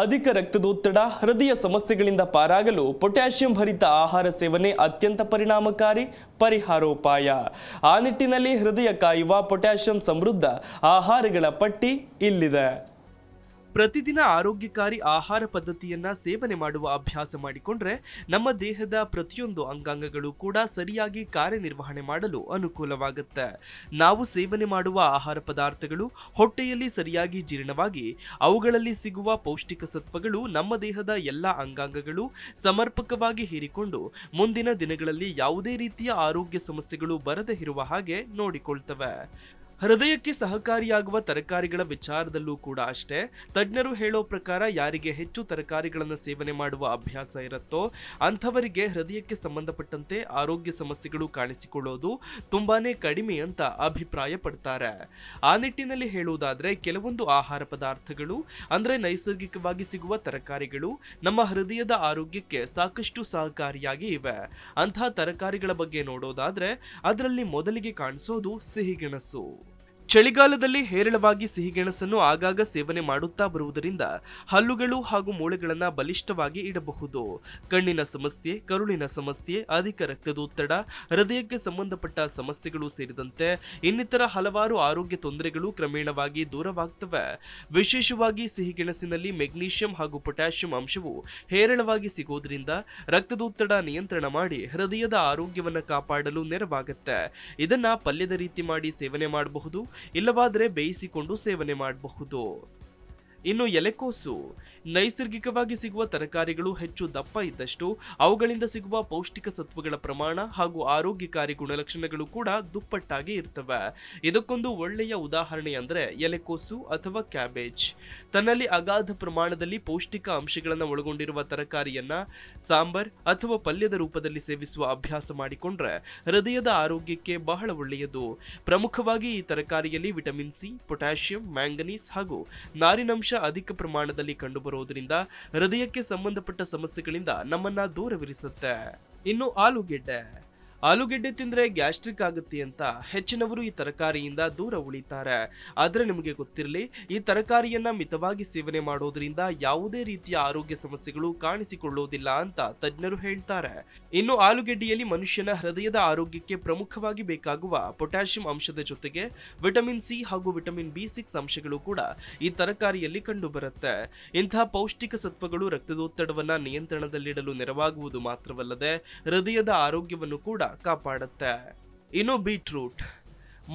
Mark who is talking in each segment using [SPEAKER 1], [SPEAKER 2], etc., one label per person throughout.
[SPEAKER 1] ಅಧಿಕ ರಕ್ತದೊತ್ತಡ, ಹೃದಯ ಸಮಸ್ಯೆಗಳಿಂದ ಪಾರಾಗಲು ಪೊಟ್ಯಾಷಿಯಂ ಭರಿತ ಆಹಾರ ಸೇವನೆ ಅತ್ಯಂತ ಪರಿಣಾಮಕಾರಿ ಪರಿಹಾರೋಪಾಯ. ಆ ನಿಟ್ಟಿನಲ್ಲಿ ಹೃದಯ ಕಾಯುವ ಪೊಟ್ಯಾಷಿಯಂ ಸಮೃದ್ಧ ಆಹಾರಗಳ ಪಟ್ಟಿ ಇಲ್ಲಿದೆ. ಪ್ರತಿದಿನ ಆರೋಗ್ಯಕಾರಿ ಆಹಾರ ಪದ್ಧತಿಯನ್ನ ಸೇವನೆ ಮಾಡುವ ಅಭ್ಯಾಸ ಮಾಡಿಕೊಂಡ್ರೆ ನಮ್ಮ ದೇಹದ ಪ್ರತಿಯೊಂದು ಅಂಗಾಂಗಗಳು ಕೂಡ ಸರಿಯಾಗಿ ಕಾರ್ಯನಿರ್ವಹಣೆ ಮಾಡಲು ಅನುಕೂಲವಾಗುತ್ತೆ. ನಾವು ಸೇವನೆ ಮಾಡುವ ಆಹಾರ ಪದಾರ್ಥಗಳು ಹೊಟ್ಟೆಯಲ್ಲಿ ಸರಿಯಾಗಿ ಜೀರ್ಣವಾಗಿ, ಅವುಗಳಲ್ಲಿ ಸಿಗುವ ಪೌಷ್ಟಿಕ ಸತ್ವಗಳು ನಮ್ಮ ದೇಹದ ಎಲ್ಲ ಅಂಗಾಂಗಗಳು ಸಮರ್ಪಕವಾಗಿ ಹೀರಿಕೊಂಡು ಮುಂದಿನ ದಿನಗಳಲ್ಲಿ ಯಾವುದೇ ರೀತಿಯ ಆರೋಗ್ಯ ಸಮಸ್ಯೆಗಳು ಬರದೇ ಇರುವ ಹಾಗೆ ನೋಡಿಕೊಳ್ತವೆ. ಹೃದಯಕ್ಕೆ ಸಹಕಾರಿಯಾಗುವ ತರಕಾರಿಗಳ ವಿಚಾರದಲ್ಲೂ ಕೂಡ ಅಷ್ಟೇ, ತಜ್ಞರು ಹೇಳೋ ಪ್ರಕಾರ ಯಾರಿಗೆ ಹೆಚ್ಚು ತರಕಾರಿಗಳನ್ನು ಸೇವನೆ ಮಾಡುವ ಅಭ್ಯಾಸ ಇರುತ್ತೋ ಅಂಥವರಿಗೆ ಹೃದಯಕ್ಕೆ ಸಂಬಂಧಪಟ್ಟಂತೆ ಆರೋಗ್ಯ ಸಮಸ್ಯೆಗಳು ಕಾಣಿಸಿಕೊಳ್ಳೋದು ತುಂಬಾನೇ ಕಡಿಮೆ ಅಂತ ಅಭಿಪ್ರಾಯ ಪಡ್ತಾರೆ ಆ ನಿಟ್ಟಿನಲ್ಲಿ ಹೇಳುವುದಾದ್ರೆ, ಕೆಲವೊಂದು ಆಹಾರ ಪದಾರ್ಥಗಳು, ಅಂದ್ರೆ ನೈಸರ್ಗಿಕವಾಗಿ ಸಿಗುವ ತರಕಾರಿಗಳು ನಮ್ಮ ಹೃದಯದ ಆರೋಗ್ಯಕ್ಕೆ ಸಾಕಷ್ಟು ಸಹಕಾರಿಯಾಗಿ ಇವೆ. ಅಂತಹ ತರಕಾರಿಗಳ ಬಗ್ಗೆ ನೋಡೋದಾದ್ರೆ, ಅದರಲ್ಲಿ ಮೊದಲಿಗೆ ಕಾಣಿಸೋದು ಸಿಹಿಗೆಣಸು. ಚಳಿಗಾಲದಲ್ಲಿ ಹೇರಳವಾಗಿ ಸಿಹಿಗೆಣಸನ್ನು ಆಗಾಗ ಸೇವನೆ ಮಾಡುತ್ತಾ ಬರುವುದರಿಂದ ಹಲ್ಲುಗಳು ಹಾಗೂ ಮೂಳೆಗಳನ್ನು ಬಲಿಷ್ಠವಾಗಿ ಇಡಬಹುದು. ಕಣ್ಣಿನ ಸಮಸ್ಯೆ, ಕರುಳಿನ ಸಮಸ್ಯೆ, ಅಧಿಕ ರಕ್ತದೊತ್ತಡ, ಹೃದಯಕ್ಕೆ ಸಂಬಂಧಪಟ್ಟ ಸಮಸ್ಯೆಗಳು ಸೇರಿದಂತೆ ಇನ್ನಿತರ ಹಲವಾರು ಆರೋಗ್ಯ ತೊಂದರೆಗಳು ಕ್ರಮೇಣವಾಗಿ ದೂರವಾಗ್ತವೆ. ವಿಶೇಷವಾಗಿ ಸಿಹಿಗೆಣಸಿನಲ್ಲಿ ಮೆಗ್ನೀಷಿಯಂ ಹಾಗೂ ಪೊಟ್ಯಾಷಿಯಂ ಅಂಶವು ಹೇರಳವಾಗಿ ಸಿಗೋದ್ರಿಂದ ರಕ್ತದೊತ್ತಡ ನಿಯಂತ್ರಣ ಮಾಡಿ ಹೃದಯದ ಆರೋಗ್ಯವನ್ನು ಕಾಪಾಡಲು ನೆರವಾಗುತ್ತೆ. ಇದನ್ನ ಪಲ್ಯದ ರೀತಿ ಮಾಡಿ ಸೇವನೆ ಮಾಡಬಹುದು. ಇಲ್ಲವಾದರೆ ಬೇಯಿಸಿಕೊಂಡು ಸೇವನೆ ಮಾಡಬಹುದು. ಇನ್ನು ಎಲೆಕೋಸು. ನೈಸರ್ಗಿಕವಾಗಿ ಸಿಗುವ ತರಕಾರಿಗಳು ಹೆಚ್ಚು ದಪ್ಪ ಇದ್ದಷ್ಟು ಅವುಗಳಿಂದ ಸಿಗುವ ಪೌಷ್ಟಿಕ ಸತ್ವಗಳ ಪ್ರಮಾಣ ಹಾಗೂ ಆರೋಗ್ಯಕಾರಿ ಗುಣಲಕ್ಷಣಗಳು ಕೂಡ ದುಪ್ಪಟ್ಟಾಗಿ ಇರ್ತವೆ. ಇದಕ್ಕೊಂದು ಒಳ್ಳೆಯ ಉದಾಹರಣೆ ಅಂದ್ರೆ ಎಲೆಕೋಸು ಅಥವಾ ಕ್ಯಾಬೇಜ್. ತನ್ನಲ್ಲಿ ಅಗಾಧ ಪ್ರಮಾಣದಲ್ಲಿ ಪೌಷ್ಟಿಕ ಅಂಶಗಳನ್ನು ಒಳಗೊಂಡಿರುವ ತರಕಾರಿಯನ್ನ ಸಾಂಬಾರ್ ಅಥವಾ ಪಲ್ಯದ ರೂಪದಲ್ಲಿ ಸೇವಿಸುವ ಅಭ್ಯಾಸ ಮಾಡಿಕೊಂಡ್ರೆ ಹೃದಯದ ಆರೋಗ್ಯಕ್ಕೆ ಬಹಳ ಒಳ್ಳೆಯದು. ಪ್ರಮುಖವಾಗಿ ಈ ತರಕಾರಿಯಲ್ಲಿ ವಿಟಮಿನ್ ಸಿ, ಪೊಟ್ಯಾಷಿಯಂ, ಮ್ಯಾಂಗನೀಸ್ ಹಾಗೂ ನಾರಿನಂಶ ಅಧಿಕ ಪ್ರಮಾಣದಲ್ಲಿ ಕಂಡುಬರುವುದರಿಂದ ಹೃದಯಕ್ಕೆ ಸಂಬಂಧಪಟ್ಟ ಸಮಸ್ಯೆಗಳಿಂದ ನಮ್ಮನ್ನ ದೂರವಿರಿಸುತ್ತೆ. ಇನ್ನು ಆಲೂಗೆಡ್ಡೆ. ಆಲೂಗೆಡ್ಡೆ ತಿಂದ್ರೆ ಗ್ಯಾಸ್ಟ್ರಿಕ್ ಆಗುತ್ತೆ ಅಂತ ಹೆಚ್ಚಿನವರು ಈ ತರಕಾರಿಯಿಂದ ದೂರ ಉಳಿತಾರೆ. ಆದ್ರೆ ನಿಮಗೆ ಗೊತ್ತಿರಲಿ, ಈ ತರಕಾರಿಯನ್ನ ಮಿತವಾಗಿ ಸೇವನೆ ಮಾಡೋದ್ರಿಂದ ಯಾವುದೇ ರೀತಿಯ ಆರೋಗ್ಯ ಸಮಸ್ಯೆಗಳು ಕಾಣಿಸಿಕೊಳ್ಳುವುದಿಲ್ಲ ಅಂತ ತಜ್ಞರು ಹೇಳ್ತಾರೆ. ಇನ್ನು ಆಲೂಗೆಡ್ಡೆಯಲ್ಲಿ ಮನುಷ್ಯನ ಹೃದಯದ ಆರೋಗ್ಯಕ್ಕೆ ಪ್ರಮುಖವಾಗಿ ಬೇಕಾಗುವ ಪೊಟ್ಯಾಷಿಯಂ ಅಂಶದ ಜೊತೆಗೆ ವಿಟಮಿನ್ ಸಿ ಹಾಗೂ ವಿಟಮಿನ್ ಬಿ ಸಿಕ್ಸ್ ಅಂಶಗಳು ಕೂಡ ಈ ತರಕಾರಿಯಲ್ಲಿ ಕಂಡುಬರುತ್ತೆ. ಇಂತಹ ಪೌಷ್ಟಿಕ ಸತ್ವಗಳು ರಕ್ತದೊತ್ತಡವನ್ನ ನಿಯಂತ್ರಣದಲ್ಲಿಡಲು ನೆರವಾಗುವುದು ಮಾತ್ರವಲ್ಲದೆ ಹೃದಯದ ಆರೋಗ್ಯವನ್ನು ಕೂಡ ಕಾಪಾಡುತ್ತೆ. ಇನ್ನು ಬೀಟ್ರೂಟ್.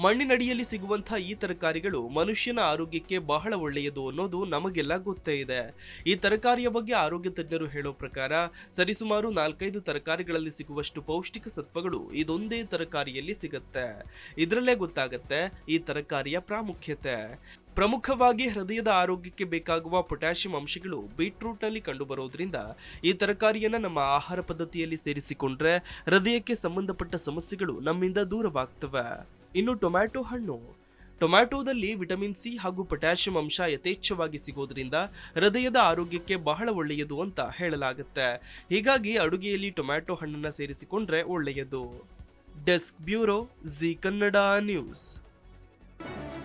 [SPEAKER 1] ಮಣ್ಣಿನಡಿಯಲ್ಲಿ ಸಿಗುವಂತಹ ಈ ತರಕಾರಿಗಳು ಮನುಷ್ಯನ ಆರೋಗ್ಯಕ್ಕೆ ಬಹಳ ಒಳ್ಳೆಯದು ಅನ್ನೋದು ನಮಗೆಲ್ಲ ಗೊತ್ತೇ ಇದೆ. ಈ ತರಕಾರಿಯ ಬಗ್ಗೆ ಆರೋಗ್ಯ ತಜ್ಞರು ಹೇಳೋ ಪ್ರಕಾರ ಸರಿಸುಮಾರು ನಾಲ್ಕೈದು ತರಕಾರಿಗಳಲ್ಲಿ ಸಿಗುವಷ್ಟು ಪೌಷ್ಟಿಕ ಸತ್ವಗಳು ಇದೊಂದೇ ತರಕಾರಿಯಲ್ಲಿ ಸಿಗುತ್ತೆ. ಇದರಲ್ಲೇ ಗೊತ್ತಾಗತ್ತೆ ಈ ತರಕಾರಿಯ ಪ್ರಾಮುಖ್ಯತೆ. ಪ್ರಮುಖವಾಗಿ ಹೃದಯದ ಆರೋಗ್ಯಕ್ಕೆ ಬೇಕಾಗುವ ಪೊಟ್ಯಾಷಿಯಂ ಅಂಶಗಳು ಬೀಟ್ರೂಟ್ನಲ್ಲಿ ಕಂಡುಬರೋದ್ರಿಂದ ಈ ತರಕಾರಿಯನ್ನು ನಮ್ಮ ಆಹಾರ ಪದ್ಧತಿಯಲ್ಲಿ ಸೇರಿಸಿಕೊಂಡ್ರೆ ಹೃದಯಕ್ಕೆ ಸಂಬಂಧಪಟ್ಟ ಸಮಸ್ಯೆಗಳು ನಮ್ಮಿಂದ ದೂರವಾಗ್ತವೆ. ಇನ್ನು ಟೊಮ್ಯಾಟೊ ಹಣ್ಣು. ಟೊಮ್ಯಾಟೊದಲ್ಲಿ ವಿಟಮಿನ್ ಸಿ ಹಾಗೂ ಪೊಟ್ಯಾಷಿಯಂ ಅಂಶ ಯಥೇಚ್ಛವಾಗಿ ಸಿಗೋದ್ರಿಂದ ಹೃದಯದ ಆರೋಗ್ಯಕ್ಕೆ ಬಹಳ ಒಳ್ಳೆಯದು ಅಂತ ಹೇಳಲಾಗುತ್ತೆ. ಹೀಗಾಗಿ ಅಡುಗೆಯಲ್ಲಿ ಟೊಮ್ಯಾಟೊ ಹಣ್ಣನ್ನು ಸೇರಿಸಿಕೊಂಡ್ರೆ ಒಳ್ಳೆಯದು. Desk bureau Zee Kannada news.